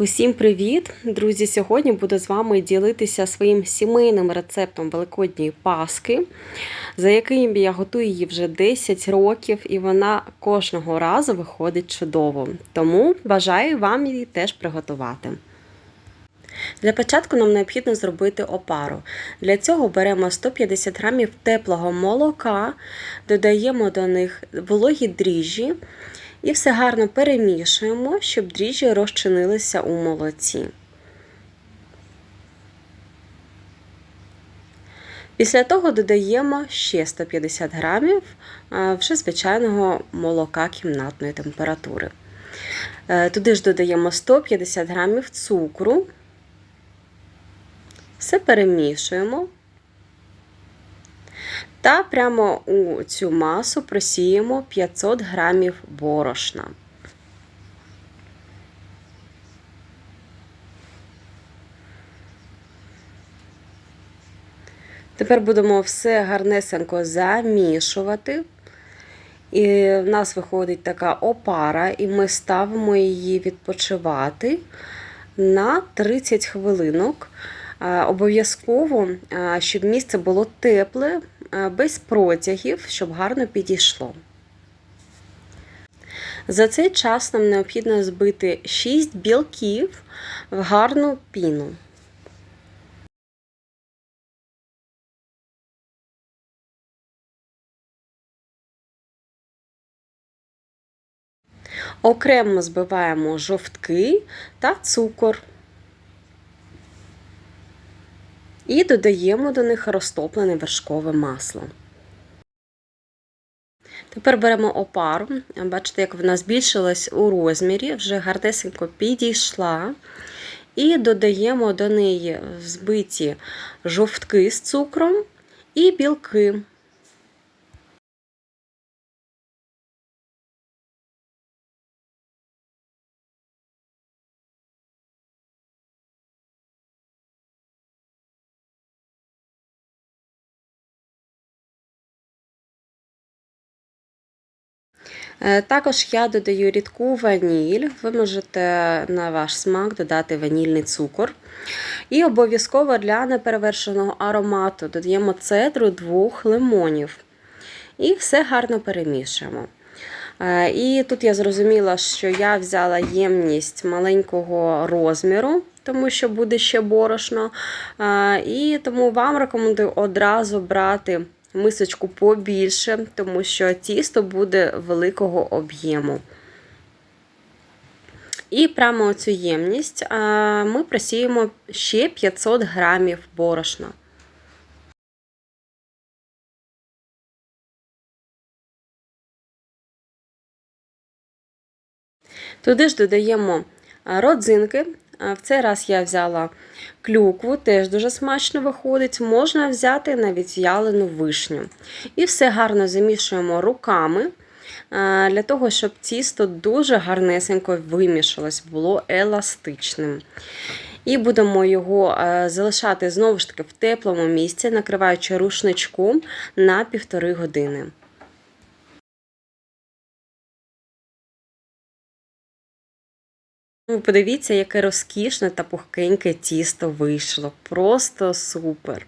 Усім привіт! Друзі! Сьогодні буду з вами ділитися своїм сімейним рецептом Великодньої Паски, за яким я готую її вже 10 років, і вона кожного разу виходить чудово. Тому бажаю вам її теж приготувати. Для початку нам необхідно зробити опару. Для цього беремо 150 г теплого молока, додаємо до них вологі дріжджі і все гарно перемішуємо, щоб дріжджі розчинилися у молоці. Після того додаємо ще 150 грамів вже звичайного молока кімнатної температури. Е, туди ж додаємо 150 грамів цукру, все перемішуємо та прямо у цю масу просіємо 500 грамів борошна. Тепер будемо все гарнесенько замішувати. І в нас виходить така опара, і ми ставимо її відпочивати на 30 хвилинок. Обов'язково, щоб місце було тепле, без протягів, щоб гарно підійшло. За цей час нам необхідно збити 6 білків в гарну піну. Окремо збиваємо жовтки та цукор. І додаємо до них розтоплене вершкове масло. Тепер беремо опару, бачите, як вона збільшилась у розмірі, вже гардесенько підійшла. І додаємо до неї збиті жовтки з цукром і білки. Також я додаю рідку ваніль, ви можете на ваш смак додати ванільний цукор. І обов'язково для неперевершеного аромату додаємо цедру двох лимонів. І все гарно перемішуємо. Е, і тут я зрозуміла, що я взяла ємність маленького розміру, тому що буде ще борошно. Е, і тому вам рекомендую одразу брати мисочку побільше, тому що тісто буде великого об'єму. І прямо цю ємність ми просіємо ще 500 грамів борошна. Туди ж додаємо родзинки, в цей раз я взяла клюкву, теж дуже смачно виходить. Можна взяти навіть в'ялену вишню. І все гарно замішуємо руками, для того, щоб тісто дуже гарнесенько вимішалось, було еластичним. І будемо його залишати знову ж таки в теплому місці, накриваючи рушничком на півтори години. Подивіться, яке розкішне та пухкеньке тісто вийшло. Просто супер.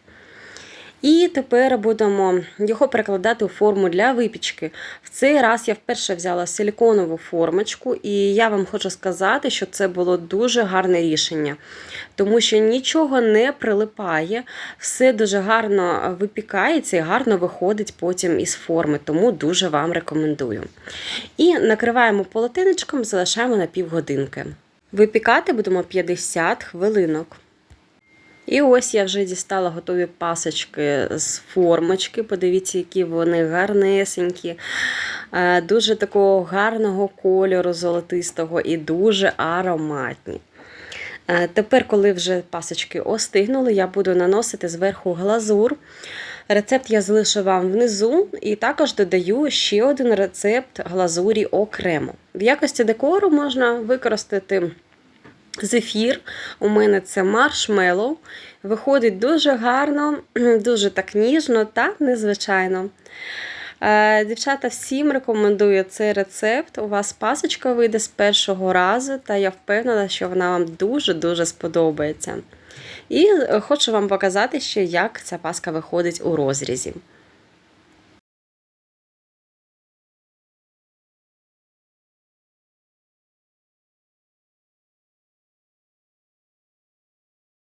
І тепер будемо його перекладати у форму для випічки. В цей раз я вперше взяла силіконову формочку, і я вам хочу сказати, що це було дуже гарне рішення, тому що нічого не прилипає, все дуже гарно випікається і гарно виходить потім із форми, тому дуже вам рекомендую. І накриваємо полотенечком, залишаємо на півгодинки. Випікати будемо 50 хвилинок. І ось я вже дістала готові пасочки з формочки. Подивіться, які вони гарнесенькі, е, дуже такого гарного кольору золотистого і дуже ароматні. Е, тепер, коли вже пасочки остигнули, я буду наносити зверху глазур. Рецепт я залишу вам внизу, і також додаю ще один рецепт глазурі окремо. В якості декору можна використати зефір. У мене це маршмеллоу. Виходить дуже гарно, дуже так ніжно та незвичайно. Е, Дівчата, всім рекомендую цей рецепт. У вас пасочка вийде з першого разу, та я впевнена, що вона вам дуже-дуже сподобається. І е, хочу вам показати ще, як ця паска виходить у розрізі.